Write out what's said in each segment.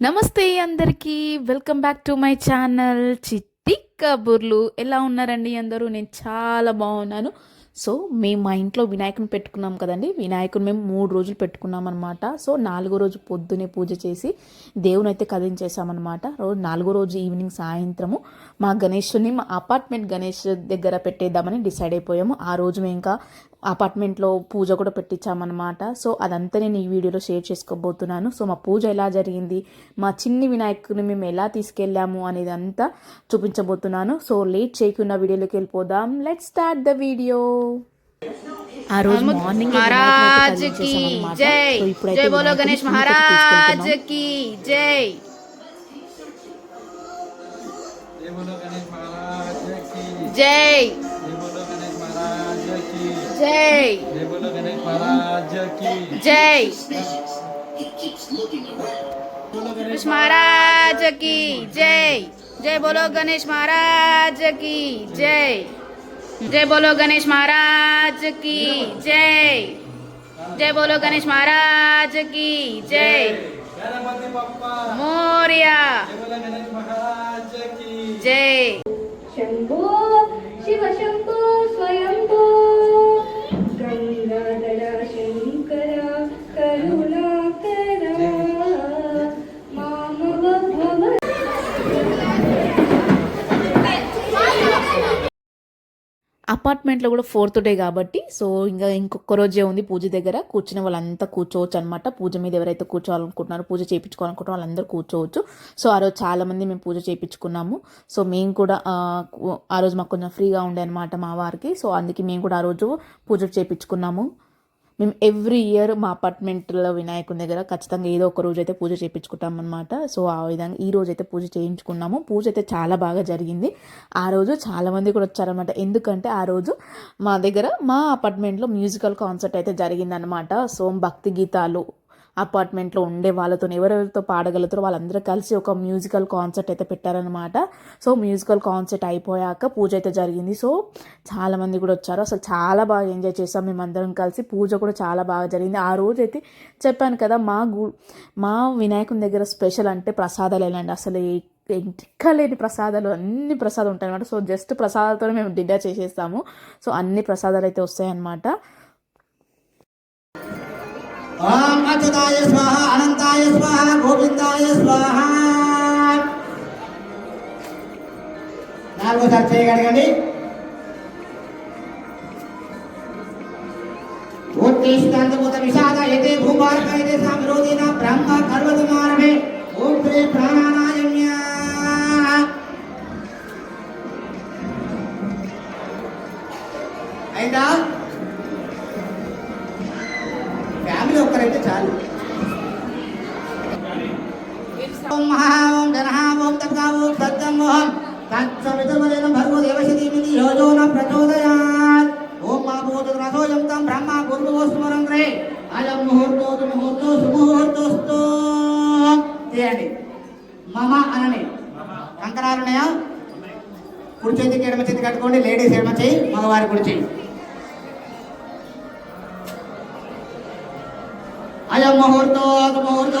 నమస్తే అందరికీ. Welcome back to my channel Chitti Kaburlu. ఎలా ఉన్నారండి అందరూ? నేను చాలా బాగున్నాను. సో మేము మా ఇంట్లో వినాయకుని పెట్టుకున్నాం కదండి. వినాయకుని మేము మూడు రోజులు పెట్టుకున్నాం అనమాట సో నాలుగో రోజు పొద్దునే పూజ చేసి దేవుని అయితే కదిలించేసామన్నమాట రోజు నాలుగో రోజు ఈవినింగ్ సాయంత్రము. మా గణేషుని మా అపార్ట్మెంట్ గణేష్ దగ్గర పెట్టేద్దామని డిసైడ్ అయిపోయాము. ఆ రోజు మేము ఇంకా అపార్ట్మెంట్లో పూజ కూడా పెట్టించామన్నమాట. సో అదంతా నేను ఈ వీడియోలో షేర్ చేసుకోబోతున్నాను. సో మా పూజ ఎలా జరిగింది మా చిన్ని వినాయకుని మేము ఎలా తీసుకెళ్ళాము అనేది అంతా చూపించబోతున్నాను. సో లేట్ చేయకుండా వీడియోలోకి వెళ్ళిపోదాం. లెట్ స్టార్ట్ ద వీడియో ఆ రోజు మార్నింగ్ మహారాజ్కి జై! జై బోలో గణేష్ మహారాజ్కి జై! जय। जय। जय। गणेश महाराज की जय। जय बोलो गणेश महाराज की जय। जय बोलो गणेश महाराज की जय। जय बोलो गणेश महाराज की जय। मोरिया। 全部西瓜全部。అపార్ట్మెంట్లో కూడా ఫోర్త్ డే కాబట్టి సో ఇంకా ఇంకొక రోజే ఉంది పూజ దగ్గర. కూర్చునే వాళ్ళంతా కూర్చోవచ్చు అనమాట పూజ మీద ఎవరైతే కూర్చోవాలనుకుంటున్నారో పూజ చేయించుకోవాలనుకుంటున్నారో వాళ్ళందరూ కూర్చోవచ్చు. సో ఆ రోజు చాలామంది మేము పూజ చేయించుకున్నాము. సో మేము కూడా ఆ, రోజు మాకు కొంచెం ఫ్రీగా ఉండే అనమాట మా వారికి. సో అందుకే మేము కూడా ఆ రోజు పూజ చేయించుకున్నాము. మేము ఎవ్రీ ఇయర్ మా అపార్ట్మెంట్లో వినాయకుని దగ్గర ఖచ్చితంగా ఏదో ఒక రోజు అయితే పూజ చేయించుకుంటాం అనమాట సో ఆ విధంగా ఈ రోజు అయితే పూజ చేయించుకున్నాము. పూజ అయితే చాలా బాగా జరిగింది. ఆ రోజు చాలామంది కూడా వచ్చారనమాట ఎందుకంటే ఆ రోజు మా దగ్గర మా అపార్ట్మెంట్లో మ్యూజికల్ కాన్సర్ట్ అయితే జరిగిందనమాట సో భక్తి గీతాలు అపార్ట్మెంట్లో ఉండే వాళ్ళతో ఎవరెవరితో పాడగలుగుతారో వాళ్ళందరూ కలిసి ఒక మ్యూజికల్ కాన్సర్ట్ అయితే పెట్టారనమాట సో మ్యూజికల్ కాన్సర్ట్ అయిపోయాక పూజ అయితే జరిగింది. సో చాలామంది కూడా వచ్చారు. అసలు చాలా బాగా ఎంజాయ్ చేసాం మేమందరం కలిసి. పూజ కూడా చాలా బాగా జరిగింది. ఆ రోజు అయితే చెప్పాను కదా మా గు మా వినాయకుని దగ్గర స్పెషల్ అంటే ప్రసాదాలేనండి అసలు ఎక్కలేని ప్రసాదాలు అన్ని ప్రసాదాలు ఉంటాయి అన్నమాట సో జస్ట్ ప్రసాదాలతోనే మేము డిన్నర్ చేసేస్తాము. సో అన్ని ప్రసాదాలు అయితే వస్తాయన్నమాట. ఓం అచ్యుతాయ స్వాహ అనంతాయ స్వాహ గోవిందాయ స్వాహ నాలుగోసారి చేయగలగండి ఉత్తిష్టాంతముత విషాద యతే భూమార్కైతే సామిరోధిన బ్రహ్మ కర్వదు కర్వతుమారమే ఓం శ్రీ ప్రాణానాయమ్య। అయిందా? ఓం మహా ఓం ధనః ఓం తపగా ఓం సత్యం ఓం తత్సవితుర్వరేణ భర్గో దేవశతీమితి యోజో న ప్రచోదయాత్. ఓం మా భూత రసోయం తం బ్రహ్మ పూర్వోస్మరంగ్రే అయం ముహూర్తో ముహూర్తో సుముహూర్తోస్తు. చేయండి మమ అనని. కంకరాలున్నాయా కుడి చేతికి ఎడమ చేతి కట్టుకోండి. లేడీస్ ఎడమ చేయి మగవారి కుడి చేయి. అయం ముహూర్తో ముహూర్తో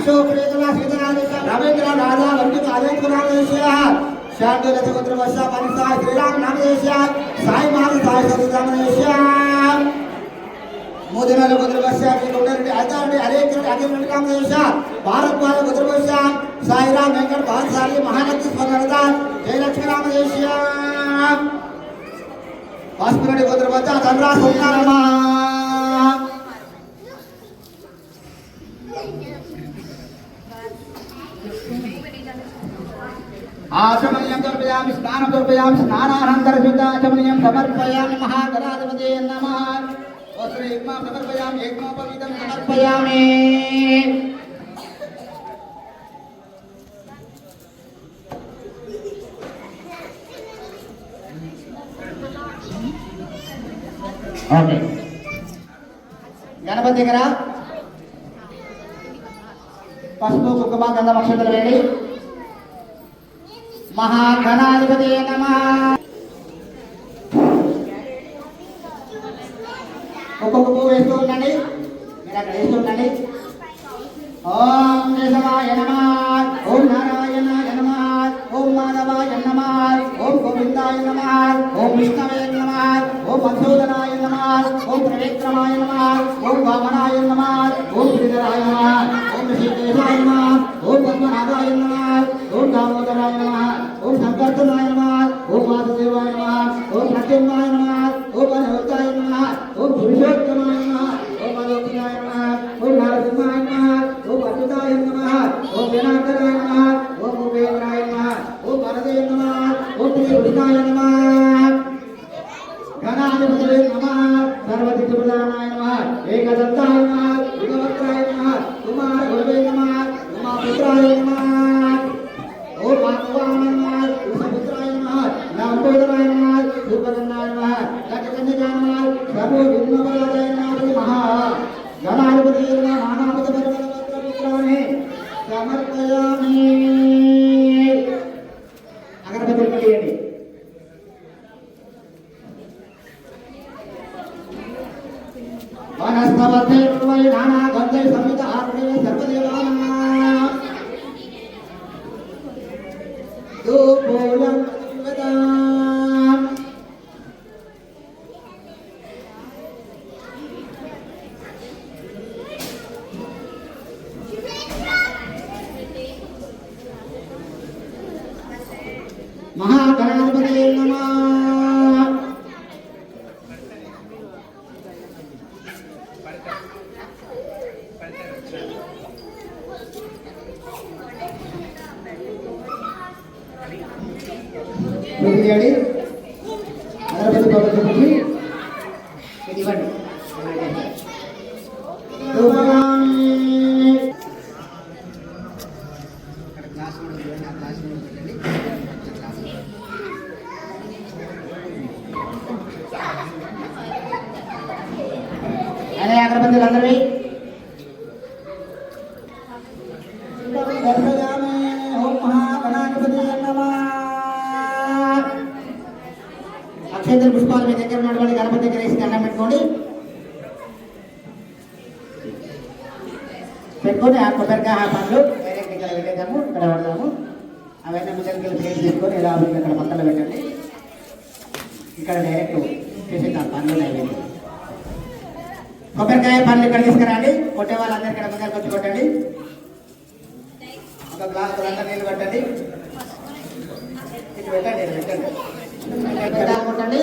అశోక రేఖలా సీతరాజేశ రవీంద్ర రాధా వంటి అదేంద్ర రాజేశ శాంతి రథపుత్ర వశ మనస శ్రీరామ నామదేశ సాయి మాత సాయి సతీరామదేశ మోదీ నగర భద్రపక్ష రెండున్నరండి అదాండి ఆచమనీయం కల్పయామి స్నానం కల్పయామి స్నానానంతర శుద్ధాచమనీయం సమర్పయామి మహాగణాధిపతే నమ. వస్త్ర యజ్ఞ సమర్పయామి యజ్ఞోపవీతం సమర్పయామి. ఓకే. గణపతి దగ్గర పసుపు కుంకుమ గంధ పక్షతులు వేడి మహాగణాధిపతి నమ ఒక్కొక్క పువ్వు వేస్తూ ఉండండి మీరు అక్కడ వేస్తూ ఉండండి ఓం కేశవాయ నమ ఓం నారాయణాయ నమ ఓం మాధవాయ నమ ఓం గోవిందాయ నమ ఓం విష్ణవే నమ ఓం మధుసూదనాయ నమ ఓం త్రివిక్రమాయ నమ ఓం వామనాయ నమ ఓం శ్రీధరాయ నమ ఓం ఋషికేశాయ నమ ఓం పద్మనాభాయ నమ ఓం దామోదరాయ నమ ఓం సంకర్షణాయ నమ ఓం వాసుదేవాయ నమ ఓం ప్రత్యుమ్నాయ నమ ఓం అనువృత్తాయ నమ ఓం పురుషోత్తమాయ నమ ఓం అలోకియాయ నమ ఓం నరసింహాయ నమ ఓం అచ్యుతాయ నమ ఓం వినాయకరాయ నమ ఓం ఉపేంద్రాయ నమ ఓం వరదే నమ ఓం శ్రీకృష్ణాయ నమ గణాధిపతయే నమ సర్వదిక్కులానాయ నమ ఏకదంతాయ నమ యుగవక్రాయ నమ కుమార గురవే నమ ఉమాపుత్రాయ నమ ఓం మాధవాయ నమ కుశపుత్రాయ నమ లంబోదరాయ నమ సూపగన్నాయ నమ లక్షకన్యకాయ నమ సర్వ విఘ్నవరాయ నమ మహా గణాధిపతి నమ మానాపత పరమపుత్రాన్ని సమర్పయామి అగరబత్తులు కలియండి వనస్తవతే వై నానా గంధై సంహిత ఆర్ణే సర్వదేవానాం ధూపోయం వదాం మహాగణాధిపతి నమః ముందుకు చేయండి అగరబత్తి పొగలు చూపించి ఇది ఇవ్వండి ధూపగామి. అక్కడ గ్లాస్ కూడా ఉంది, ఆ గ్లాస్ కూడా పెట్టండి. ఆ గ్లాస్ కూడా. అదే అగరబత్తులు అందరివి దర్శయామి పుష్పాలు మీ దగ్గర ఉన్నటువంటి గణపతి దగ్గర వేసి దండం పెట్టుకోండి. పెట్టుకొని ఆ కొబ్బరికాయ ఆ పండ్లు డైరెక్ట్ ఇక్కడ పెట్టేద్దాము ఇక్కడ పెడదాము. అవన్నీ ముందరికి ప్లేట్ తీసుకొని ఇలా ఇక్కడ పక్కన పెట్టండి. ఇక్కడ డైరెక్ట్ చేసేద్దాం పండ్లు నైవేద్యం. కొబ్బరికాయ పండ్లు ఇక్కడ తీసుకురండి. కొట్టే వాళ్ళందరూ ఇక్కడ ముందరికి వచ్చి కొట్టండి. ఒక గ్లాస్ రెండు నీళ్ళు పెట్టండి. ఇటు పెట్టండి ఇటు పెట్టండి. కొట్టండి.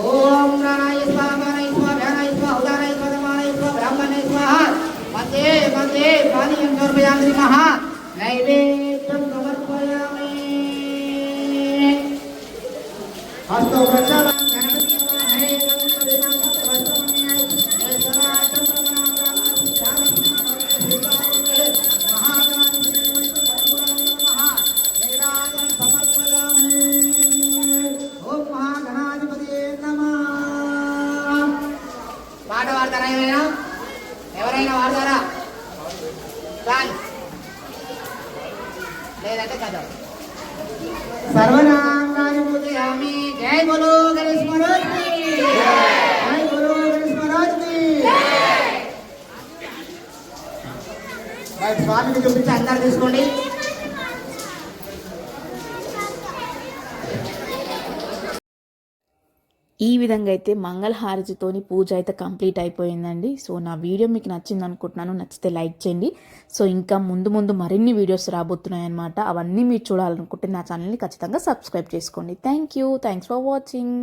ఓం నారాయణ స్వామి నారాయణ స్వామి ఉదారాయ పదమారాయ స్వామి బ్రాహ్మణ స్వాహ వందే వందే పానీయం దౌర్భయాం శ్రీ మహా స్వామిని చూపించి అందరు తీసుకోండి. ఈ విధంగా అయితే మంగళహారతితోని పూజ అయితే కంప్లీట్ అయిపోయిందండి. సో నా వీడియో మీకు నచ్చింది అనుకుంటున్నాను నచ్చితే లైక్ చేయండి. సో ఇంకా ముందు ముందు మరిన్ని వీడియోస్ రాబోతున్నాయి అనమాట అవన్నీ మీరు చూడాలనుకుంటే నా ఛానల్ని ఖచ్చితంగా సబ్స్క్రైబ్ చేసుకోండి. Thank you. Thanks for watching.